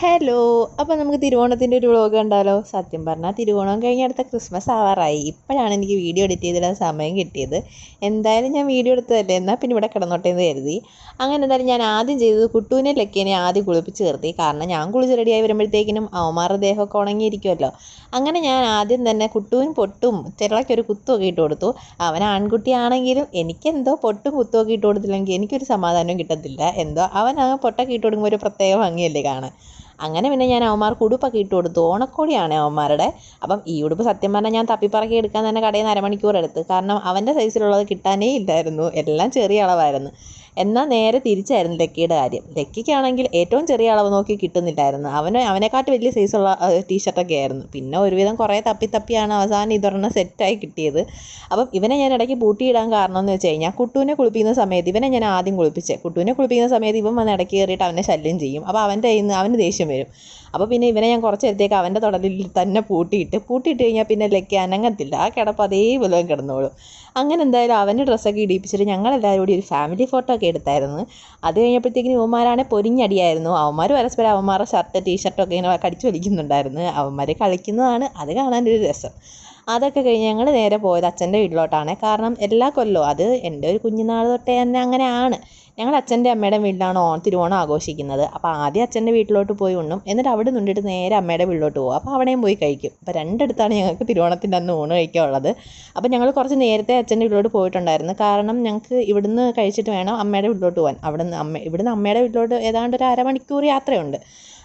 Hello അപ്പോൾ നമുക്ക് തിരുവോണത്തിന്റെ ഒരു വ്ളോഗ് കണ്ടാലോ? സത്യം പറഞ്ഞാൽ തിരുവോണം കഴിഞ്ഞ അടുത്ത ക്രിസ്മസ് ആവാറായി. ഇപ്പോഴാണ് എനിക്ക് വീഡിയോ എഡിറ്റ് ചെയ്തിടാൻ സമയം കിട്ടിയത്. എന്തായാലും ഞാൻ വീഡിയോ എടുത്തതല്ലേ? എന്നാൽ പിന്നെ ഇവിടെ കിടന്നോട്ടെ എന്ന് കരുതി. അങ്ങനെ എന്തായാലും ഞാൻ ആദ്യം ചെയ്തത് കുട്ടൂനെ ലക്കേനെ ആദ്യം കുളിപ്പിച്ച് നിർത്തി. കാരണം ഞാൻ കുളിച്ച് റെഡിയായി വരുമ്പോഴത്തേക്കിനും അവന്മാരുടെ ദേഹമൊക്കെ ഉണങ്ങിയിരിക്കുമല്ലോ അങ്ങനെ ഞാൻ ആദ്യം തന്നെ കുട്ടുവിന് പൊട്ടും ചിരളക്കൊരു കുത്തുമൊക്കെ ഇട്ട് കൊടുത്തു. അവൻ ആൺകുട്ടിയാണെങ്കിലും എനിക്കെന്തോ പൊട്ടും കുത്തുമൊക്കെ ഇട്ട് കൊടുത്തില്ലെങ്കിൽ എനിക്കൊരു സമാധാനവും കിട്ടത്തില്ല. എന്തോ അവൻ ആ പൊട്ടൊക്കെ ഇട്ട് കൊടുക്കുമ്പോൾ ഒരു പ്രത്യേക ഭംഗിയല്ലേ കാണാൻ? അങ്ങനെ പിന്നെ ഞാൻ അവന്മാർക്ക് ഉടുപ്പൊക്കെ ഇട്ട് കൊടുത്തു. ഓണക്കോടിയാണ് അവന്മാരുടെ. അപ്പം ഈ ഉടുപ്പ് സത്യം പറഞ്ഞാൽ ഞാൻ തപ്പിപ്പറക്കി എടുക്കാൻ തന്നെ കടയിൽ നിന്ന് അരമണിക്കൂർ എടുത്ത്. കാരണം അവന്റെ സൈസിലുള്ളത് കിട്ടാനേ ഇല്ലായിരുന്നു. എല്ലാം ചെറിയ അളവായിരുന്നു. എന്നാൽ നേരെ തിരിച്ചായിരുന്നു ലക്കിയുടെ കാര്യം. ലക്കിക്കാണെങ്കിൽ ഏറ്റവും ചെറിയ അളവ് നോക്കി കിട്ടുന്നില്ലായിരുന്നു. അവന് അവനെക്കാട്ട് വലിയ സൈസുള്ള ടീഷർട്ടൊക്കെ ആയിരുന്നു. പിന്നെ ഒരുവിധം കുറേ തപ്പി തപ്പിയാണ് അവസാനം ഇതൊരെണ്ണം സെറ്റായി കിട്ടിയത്. അപ്പം ഇവനെ ഞാൻ ഇടയ്ക്ക് പൂട്ടിയിടാൻ കാരണം എന്ന് വെച്ച് കഴിഞ്ഞാൽ കുട്ടുവിനെ കുളിപ്പിക്കുന്ന സമയത്ത് ഇവനെ ഞാൻ ആദ്യം കുളിപ്പിച്ചേ. കുട്ടുവിനെ കുളിപ്പിക്കുന്ന സമയത്ത് ഇവൻ വന്ന് ഇടയ്ക്ക് കയറിയിട്ട് അവനെ ശല്യം ചെയ്യും. അപ്പോൾ അവന്റെ കയ്യിൽ നിന്ന് അവന് ദേഷ്യം വരും. അപ്പോൾ പിന്നെ ഇവനെ ഞാൻ കുറച്ച് നേരത്തേക്ക് അവന്റെ തുടലിൽ തന്നെ പൂട്ടിയിട്ട് പൂട്ടിയിട്ട് കഴിഞ്ഞാൽ പിന്നെ ലക്കി അനങ്ങത്തില്ല. ആ കിടപ്പ് അതേപോലെ കിടന്നോളും. അങ്ങനെ എന്തായാലും അവന്റെ ഡ്രസ്സൊക്കെ ഇടിപ്പിച്ചിട്ട് ഞങ്ങളെല്ലാവരും കൂടി ഒരു ഫാമിലി ഫോട്ടോ ഒക്കെ എടുത്തായിരുന്നു. അത് കഴിഞ്ഞപ്പോഴത്തേക്കിനും ഇവന്മാരാണെങ്കിൽ പൊരിഞ്ഞടിയായിരുന്നു. അവന്മാർ പരസ്പരം അവന്മാരുടെ ഷർട്ട് ടീഷർട്ടൊക്കെ ഇങ്ങനെ കടിച്ചു വലിക്കുന്നുണ്ടായിരുന്നു. അവന്മാർ കളിക്കുന്നതാണ്. അത് കാണാൻ ഒരു രസം. അതൊക്കെ കഴിഞ്ഞ് ഞങ്ങൾ നേരെ പോയത് അച്ഛന്റെ വീട്ടിലോട്ടാണ്. കാരണം എല്ലാ കൊല്ലവും അത് എന്റെ ഒരു കുഞ്ഞുനാൾ തൊട്ടേ തന്നെ അങ്ങനെയാണ്. ഞങ്ങൾ അച്ഛന്റെ അമ്മയുടെ വീട്ടിലാണ് ഓൺ തിരുവോണം ആഘോഷിക്കുന്നത്. അപ്പോൾ ആദ്യം അച്ഛന്റെ വീട്ടിലോട്ട് പോയി ഉണ്ണും. എന്നിട്ട് അവിടെ നിന്നിട്ട് നേരെ അമ്മയുടെ വീട്ടിലോട്ട് പോകും അപ്പോൾ അവിടെയും പോയി കഴിക്കും. അപ്പോൾ രണ്ടിടത്താണ് ഞങ്ങൾക്ക് തിരുവോണത്തിന്റെ അന്ന് ഊണ് കഴിക്കാനുള്ളത് അപ്പോൾ ഞങ്ങൾ കുറച്ച് നേരത്തെ അച്ഛന്റെ വീട്ടിലോട്ട് പോയിട്ടുണ്ടായിരുന്നു. കാരണം ഞങ്ങൾക്ക് ഇവിടുന്ന് കഴിച്ചിട്ട് വേണം അമ്മയുടെ വീട്ടിലോട്ട് പോകാൻ അവിടുന്ന് അമ്മ ഇവിടുന്ന് അമ്മയുടെ വീട്ടിലോട്ട് ഏതാണ്ട് ഒരു അരമണിക്കൂർ യാത്രയുണ്ട്.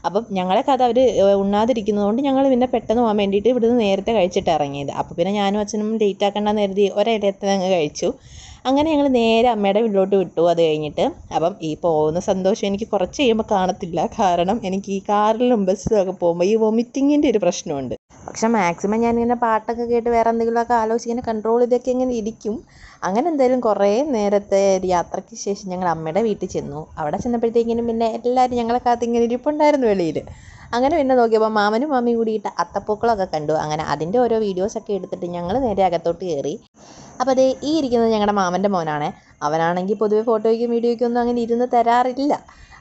അപ്പം ഞങ്ങളെ കഥ അവർ ഉണ്ണാതിരിക്കുന്നതുകൊണ്ട് ഞങ്ങൾ പിന്നെ പെട്ടെന്ന് പോകാൻ വേണ്ടിയിട്ട് ഇവിടുന്ന് നേരത്തെ കഴിച്ചിട്ട് ഇറങ്ങിയത്. അപ്പോൾ പിന്നെ ഞാനും അച്ഛനും ലേറ്റ് ആക്കണ്ടെന്ന് കരുതി ഒരിടത്ത് അങ്ങ് കഴിച്ചു. അങ്ങനെ ഞങ്ങൾ നേരെ അമ്മയുടെ വീട്ടിലോട്ട് വിട്ടു അത് കഴിഞ്ഞിട്ട്. അപ്പം ഈ പോകുന്ന സന്തോഷം എനിക്ക് കുറച്ച് കഴിയുമ്പോൾ കാണത്തില്ല. കാരണം എനിക്ക് ഈ കാറിലും ബസ്സിലൊക്കെ പോകുമ്പോൾ ഈ വൊമിറ്റിങ്ങിന്റെ ഒരു പ്രശ്നമുണ്ട്. പക്ഷെ മാക്സിമം ഞാനിങ്ങനെ പാട്ടൊക്കെ കേട്ട് വേറെ എന്തെങ്കിലുമൊക്കെ ആലോചിച്ച് ഇങ്ങനെ കൺട്രോൾ ചെയ്തൊക്കെ ഇങ്ങനെ ഇരിക്കും. അങ്ങനെ എന്തായാലും കുറേ നേരത്തെ യാത്രയ്ക്ക് ശേഷം ഞങ്ങൾ അമ്മയുടെ വീട്ടിൽ ചെന്നു. അവിടെ ചെന്നപ്പോഴത്തേക്കിനും പിന്നെ എല്ലാവരും ഞങ്ങളെ കാത്ത് ഇങ്ങനെ ഇരിപ്പുണ്ടായിരുന്നു വെളിയിൽ അങ്ങനെ പിന്നെ നോക്കിയപ്പോൾ മാമനും മാമിയും കൂടിയിട്ട് അത്തപ്പൂക്കളൊക്കെ കണ്ടു. അങ്ങനെ അതിന്റെ ഓരോ വീഡിയോസൊക്കെ എടുത്തിട്ട് ഞങ്ങൾ നേരെ അകത്തോട്ട് കയറി. അപ്പോൾ അതേ ഈ ഇരിക്കുന്നത് ഞങ്ങളുടെ മാമന്റെ മോനാണ്. അവനാണെങ്കിൽ പൊതുവെ ഫോട്ടോയ്ക്കും വീഡിയോയ്ക്കും ഒന്നും അങ്ങനെ ഇരുന്ന് തരാറില്ല.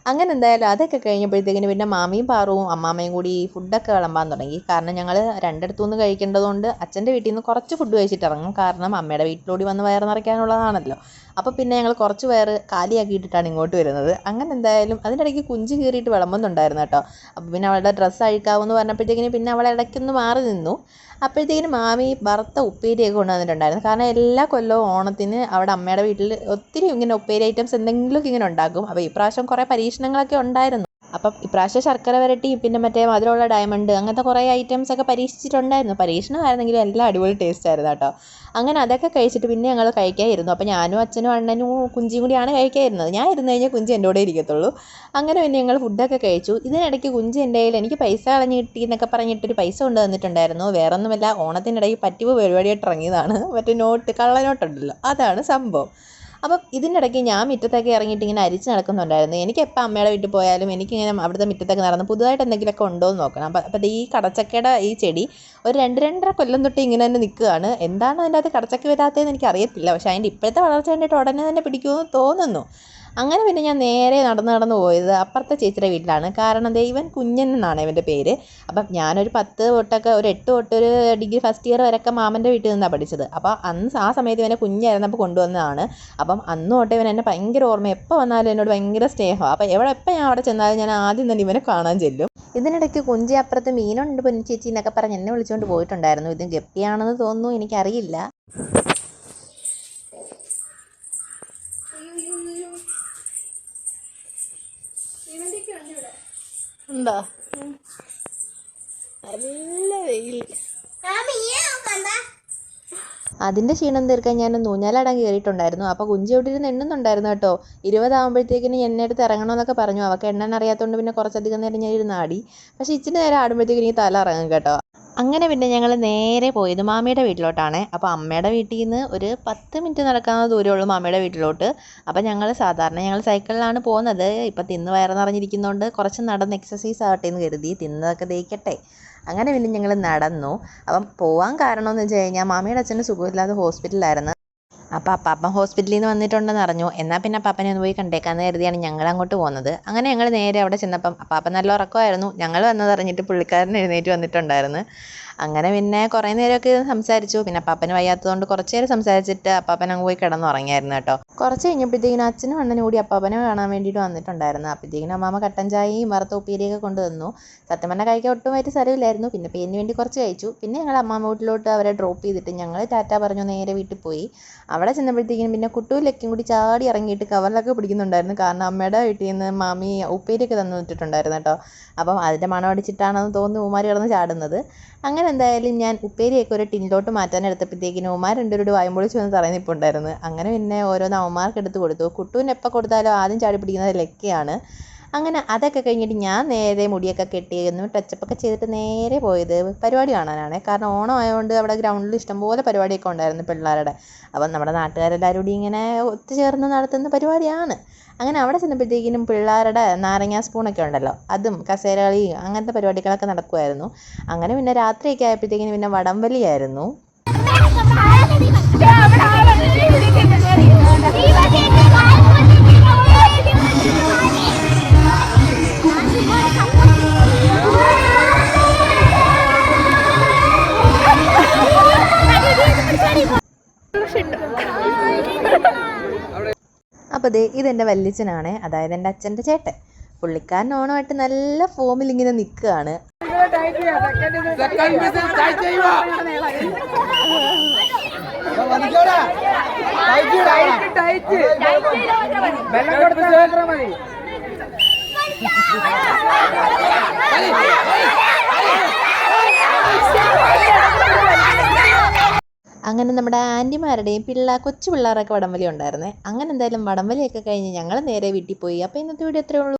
അങ്ങനെ എന്തായാലും അതൊക്കെ കഴിഞ്ഞപ്പോഴത്തേക്കിന് പിന്നെ മാമിയും പാറുവും അമ്മാമ്മയും കൂടി ഫുഡൊക്കെ വിളമ്പാൻ തുടങ്ങി. കാരണം ഞങ്ങൾ രണ്ടിടത്തു നിന്ന് കഴിക്കേണ്ടതുകൊണ്ട് അച്ഛന്റെ വീട്ടിൽ നിന്ന് കുറച്ച് ഫുഡ് കഴിച്ചിട്ട് ഇറങ്ങും. കാരണം അമ്മയുടെ വീട്ടിലോടി വന്ന് വയറ് നിറയ്ക്കാനുള്ളതാണല്ലോ. അപ്പോൾ പിന്നെ ഞങ്ങൾ കുറച്ച് വയറ് കാലിയാക്കിയിട്ടിട്ടാണ് ഇങ്ങോട്ട് വരുന്നത്. അങ്ങനെ എന്തായാലും അതിന്റെ ഇടയ്ക്ക് കുഞ്ചു കയറിയിട്ട് വിളമ്പുന്നുണ്ടായിരുന്നു കേട്ടോ. അപ്പോൾ പിന്നെ അവളുടെ ഡ്രസ്സ് അഴിക്കാമെന്ന് പറഞ്ഞപ്പോഴത്തേക്കിന് പിന്നെ അവൾ ഇടയ്ക്കൊന്ന് മാറി നിന്നു. അപ്പോഴത്തേക്കിനും മാമി വറുത്ത ഉപ്പേരിയൊക്കെ കൊണ്ടുവന്നിട്ടുണ്ടായിരുന്നു. കാരണം എല്ലാ കൊല്ലവും ഓണത്തിന് അവിടെ അമ്മയുടെ വീട്ടിൽ ഒത്തിരി ഇങ്ങനെ ഉപ്പേരി ഐറ്റംസ് എന്തെങ്കിലുമൊക്കെ ഇങ്ങനെ ഉണ്ടാക്കും. അപ്പോൾ ഈ പ്രാവശ്യം കുറേ പരീക്ഷണങ്ങളൊക്കെ ഉണ്ടായിരുന്നു. അപ്പം ഇപ്രാവശ്യം ശർക്കര വരട്ടി പിന്നെ മറ്റേ മധുരമുള്ള ഡയമണ്ട് അങ്ങനത്തെ കുറേ ഐറ്റംസ് ഒക്കെ പരീക്ഷിച്ചിട്ടുണ്ടായിരുന്നു. പരീക്ഷണമായിരുന്നെങ്കിലും എല്ലാം അടിപൊളി ടേസ്റ്റ് ആയിരുന്നു കേട്ടോ. അങ്ങനെ അതൊക്കെ കഴിച്ചിട്ട് പിന്നെ ഞങ്ങൾ കഴിക്കായിരുന്നു. അപ്പോൾ ഞാനും അച്ഛനും അണ്ണനും കുഞ്ചിയും കൂടിയാണ് കഴിക്കായിരുന്നത്. ഞാൻ ഇരുന്ന് കഴിഞ്ഞാൽ കുഞ്ചി എന്റെ കൂടെ ഇരിക്കത്തുള്ളൂ. അങ്ങനെ പിന്നെ ഞങ്ങൾ ഫുഡൊക്കെ കഴിച്ചു. ഇതിനിടയ്ക്ക് കുഞ്ചി എന്റെ കയ്യിൽ എനിക്ക് പൈസ കളഞ്ഞ് കിട്ടി എന്നൊക്കെ പറഞ്ഞിട്ടൊരു പൈസ കൊണ്ട് തന്നിട്ടുണ്ടായിരുന്നു വേറെ ഒന്നുമല്ല ഓണത്തിനിടയിൽ പറ്റിവ് പരിപാടിയായിട്ട് ഇറങ്ങിയതാണ്. മറ്റേ നോട്ട് കള്ളനോട്ടുണ്ടല്ലോ. അതാണ് സംഭവം. അപ്പം ഇതിനിടയ്ക്ക് ഞാൻ മുറ്റത്തൊക്കെ ഇറങ്ങിയിട്ട് ഇങ്ങനെ അരിച്ച് നടക്കുന്നുണ്ടായിരുന്നു. എനിക്ക് എപ്പോൾ അമ്മയുടെ വീട്ടിൽ പോയാലും എനിക്കിങ്ങനെ അവിടുത്തെ മുറ്റത്തൊക്കെ നടന്ന് പുതുതായിട്ട് എന്തെങ്കിലുമൊക്കെ ഉണ്ടോ എന്ന് നോക്കണം. അപ്പം അപ്പം ഈ കടച്ചക്കയുടെ ഈ ചെടി ഒരു രണ്ട് രണ്ടര കൊല്ലം തൊട്ട് ഇങ്ങനെ തന്നെ നിൽക്കുകയാണ്. എന്താണ് അതിന്റെ അകത്ത് കടച്ചക്ക വരാത്തതെന്ന് എനിക്കറിയത്തില്ല. പക്ഷേ അതിന്റെ ഇപ്പോഴത്തെ വളർച്ച കണ്ടിട്ട് ഉടനെ തന്നെ പിടിക്കുമെന്ന് തോന്നുന്നു. അങ്ങനെ പിന്നെ ഞാൻ നേരെ നടന്ന് നടന്ന് പോയത് അപ്പുറത്തെ ചേച്ചിയുടെ വീട്ടിലാണ്. കാരണം ദൈവൻ കുഞ്ഞൻ എന്നാണ് ഇവന്റെ പേര്. അപ്പം ഞാനൊരു പത്ത് തൊട്ടൊക്കെ ഒരു എട്ട് തൊട്ട് ഒരു ഡിഗ്രി ഫസ്റ്റ് ഇയർ വരെയൊക്കെ മാമന്റെ വീട്ടിൽ നിന്നാണ് പഠിച്ചത്. അപ്പോൾ അന്ന് ആ സമയത്ത് ഇവനെ കുഞ്ഞായിരുന്നപ്പോൾ കൊണ്ടുവന്നതാണ്. അപ്പം അന്ന് തൊട്ട് ഇവൻ എന്നെ ഭയങ്കര ഓർമ്മ എപ്പോൾ വന്നാലും എന്നോട് ഭയങ്കര സ്നേഹമാണ് അപ്പോൾ എവിടെ എപ്പോൾ ഞാൻ അവിടെ ചെന്നാലും ഞാൻ ആദ്യം തന്നെ ഇവനെ കാണാൻ ചെല്ലും. ഇതിനിടയ്ക്ക് കുഞ്ചി അപ്പുറത്ത് മീനുണ്ട് പൊന്നു ചേച്ചി എന്നൊക്കെ പറഞ്ഞ് എന്നെ വിളിച്ചുകൊണ്ട് പോയിട്ടുണ്ടായിരുന്നു. ഇത് ഗപ്പിയാണെന്ന് തോന്നുന്നു എനിക്കറിയില്ല. ഉണ്ടോ നല്ല വെയിൽ അതിന്റെ ക്ഷീണം തീർക്കാൻ ഞാൻ നൂഞ്ഞാലാടാൻ കയറിയിട്ടുണ്ടായിരുന്നു അപ്പോൾ കുഞ്ചി അവിടെ ഇരുന്ന് എണ്ണുന്നുണ്ടായിരുന്നു കേട്ടോ. ഇരുപതാകുമ്പോഴത്തേക്കിന് എന്നെ അടുത്ത് ഇറങ്ങണമെന്നൊക്കെ പറഞ്ഞു. അവൾക്ക് എണ്ണാൻ അറിയാത്തതുകൊണ്ട് പിന്നെ കുറച്ചധികം നേരം ഞാൻ ഇരുന്ന് ആടി. പക്ഷേ ഇച്ചിരി നേരം ആടുമ്പോഴത്തേക്കിന് എനിക്ക് തല ഇറങ്ങും കേട്ടോ. അങ്ങനെ പിന്നെ ഞങ്ങൾ നേരെ പോയത് മാമിയുടെ വീട്ടിലോട്ടാണ്. അപ്പോൾ അമ്മയുടെ വീട്ടിൽ നിന്ന് ഒരു പത്ത് മിനിറ്റ് നടക്കാവുന്ന ദൂരമുള്ളൂ മാമിയുടെ വീട്ടിലോട്ട്. അപ്പോൾ ഞങ്ങൾ സാധാരണ ഞങ്ങൾ സൈക്കിളിലാണ് പോകുന്നത്. ഇപ്പോൾ തിന്ന് വയറ് നിറഞ്ഞിരിക്കുന്നതുകൊണ്ട് കുറച്ച് നടന്ന് എക്സസൈസ് ആവട്ടെ എന്ന് കരുതി തിന്നതൊക്കെ ദഹിക്കട്ടെ. അങ്ങനെ പിന്നെ ഞങ്ങൾ നടന്നു. അപ്പം പോകാൻ കാരണമെന്ന് വെച്ച് കഴിഞ്ഞാൽ മാമിയുടെ അച്ഛന് സുഖമില്ലാതെ ഹോസ്പിറ്റലിലായിരുന്നു അപ്പോൾ അപ്പാപ്പൻ ഹോസ്പിറ്റലിൽ നിന്ന് വന്നിട്ടുണ്ടെന്ന് അറിഞ്ഞു. എന്നാൽ പിന്നെ അപ്പാപ്പനെ ഒന്ന് പോയി കണ്ടേക്കാന്ന് കരുതിയാണ് ഞങ്ങൾ അങ്ങോട്ട് പോകുന്നത്. അങ്ങനെ ഞങ്ങൾ നേരെ അവിടെ ചെന്നപ്പം അപ്പാപ്പൻ നല്ല ഉറക്കമായിരുന്നു. ഞങ്ങൾ വന്നത് അറിഞ്ഞിട്ട് പുള്ളിക്കാരൻ എഴുന്നേറ്റ് വന്നിട്ടുണ്ടായിരുന്നു. അങ്ങനെ പിന്നെ കുറേ നേരമൊക്കെ ഇരുന്ന് സംസാരിച്ചു. പിന്നെ അപ്പാപ്പന് വയ്യാത്തതുകൊണ്ട് കുറച്ച് നേരം സംസാരിച്ചിട്ട് അപ്പാപ്പൻ അങ്ങ് പോയി കിടന്നുറങ്ങിയായിരുന്നു കേട്ടോ. കുറച്ച് കഴിഞ്ഞപ്പോഴത്തേക്കിനും അച്ഛനും അണ്ണനും കൂടി അപ്പാപ്പനെ കാണാൻ വേണ്ടിയിട്ട് വന്നിട്ടുണ്ടായിരുന്നു. അപ്പോഴത്തേക്കിനും അമ്മാമ്മ കട്ടൻ ചായയും വറുത്ത ഉപ്പേരിയൊക്കെ കൊണ്ടുവന്നു. സത്യം പറഞ്ഞാൽ കഴിക്കാൻ വയറ്റ് സ്ഥലമില്ലായിരുന്നു. പിന്നെ പേരിന് വേണ്ടി കുറച്ച് കഴിച്ചു. പിന്നെ ഞങ്ങൾ അമ്മാമ്മ വീട്ടിലോട്ട് അവരെ ഡ്രോപ്പ് ചെയ്തിട്ട് ഞങ്ങൾ ടാറ്റ പറഞ്ഞു നേരെ വീട്ടിൽ പോയി. അവിടെ ചെന്നപ്പോഴത്തേക്കിനും പിന്നെ കുട്ടൂ ലക്കും കൂടി ചാടി ഇറങ്ങിയിട്ട് കവറിലൊക്കെ പിടിക്കുന്നുണ്ടായിരുന്നു. കാരണം അമ്മയുടെ വീട്ടിൽ നിന്ന് മാമി ഉപ്പേരിയൊക്കെ തന്നു വിട്ടിട്ടുണ്ടായിരുന്നു കേട്ടോ. അപ്പം അതിന്റെ മണം അടിച്ചിട്ടാണെന്ന് തോന്നുന്നു ഉമാരി കിടന്ന് ചാടുന്നത്. അങ്ങനെ എന്തായാലും ഞാൻ ഉപ്പേരിയൊക്കെ ഒരു ടിന്നിലോട്ട് മാറ്റാൻ എടുത്തപ്പോഴത്തേക്കിനും ഉമാർ രണ്ടുപേരോട് വായുമ്പൊളിച്ച് വന്ന് തറയിൽ നിൽപ്പുണ്ടായിരുന്നു അങ്ങനെ പിന്നെ ഓരോന്ന് അവന്മാർക്ക് എടുത്ത് കൊടുത്തു. കുട്ടുവിന് എപ്പോൾ കൊടുത്താലും ആദ്യം ചാടി പിടിക്കുന്നത് ലക്കയാണ്. അങ്ങനെ അതൊക്കെ കഴിഞ്ഞിട്ട് ഞാൻ നേരെ മുടിയൊക്കെ കെട്ടിയിരുന്നു. ടച്ചപ്പൊക്കെ ചെയ്തിട്ട് നേരെ പോയത് പരിപാടി കാണാനാണ്. കാരണം ഓണം ആയതുകൊണ്ട് അവിടെ ഗ്രൗണ്ടിൽ ഇഷ്ടംപോലെ പരിപാടിയൊക്കെ ഉണ്ടായിരുന്നു പിള്ളേരുടെ. അപ്പം നമ്മുടെ നാട്ടുകാരെല്ലാവരും കൂടി ഇങ്ങനെ ഒത്തുചേർന്ന് നടത്തുന്ന പരിപാടിയാണ്. അങ്ങനെ അവിടെ ചെന്നപ്പോഴത്തേക്കിനും പിള്ളേരുടെ നാരങ്ങ സ്പൂണൊക്കെ ഉണ്ടല്ലോ അതും കസേരകളി അങ്ങനത്തെ പരിപാടികളൊക്കെ നടക്കുമായിരുന്നു അങ്ങനെ പിന്നെ രാത്രിയൊക്കെ ആയപ്പോഴത്തേക്കിനും പിന്നെ വടംവലിയായിരുന്നു അപ്പോൾ ദേ ഇതെന്റെ വല്യച്ഛനാണ്. അതായത് എന്റെ അച്ഛന്റെ ചേട്ടൻ. പുള്ളിക്കാരൻ ഓണമായിട്ട് നല്ല ഫോമിൽ ഇങ്ങനെ നിൽക്കുകയാണ്. അങ്ങനെ നമ്മുടെ ആന്റിമാരുടെയും പിള്ള കൊച്ചു പിള്ളേരൊക്കെ വടംവലി ഉണ്ടായിരുന്നേ. അങ്ങനെ എന്തായാലും വടംവലിയൊക്കെ കഴിഞ്ഞ് ഞങ്ങൾ നേരെ വീട്ടിൽ പോയി. അപ്പോൾ ഇന്നത്തെ വീഡിയോ ഇത്രയേ ഉള്ളൂ.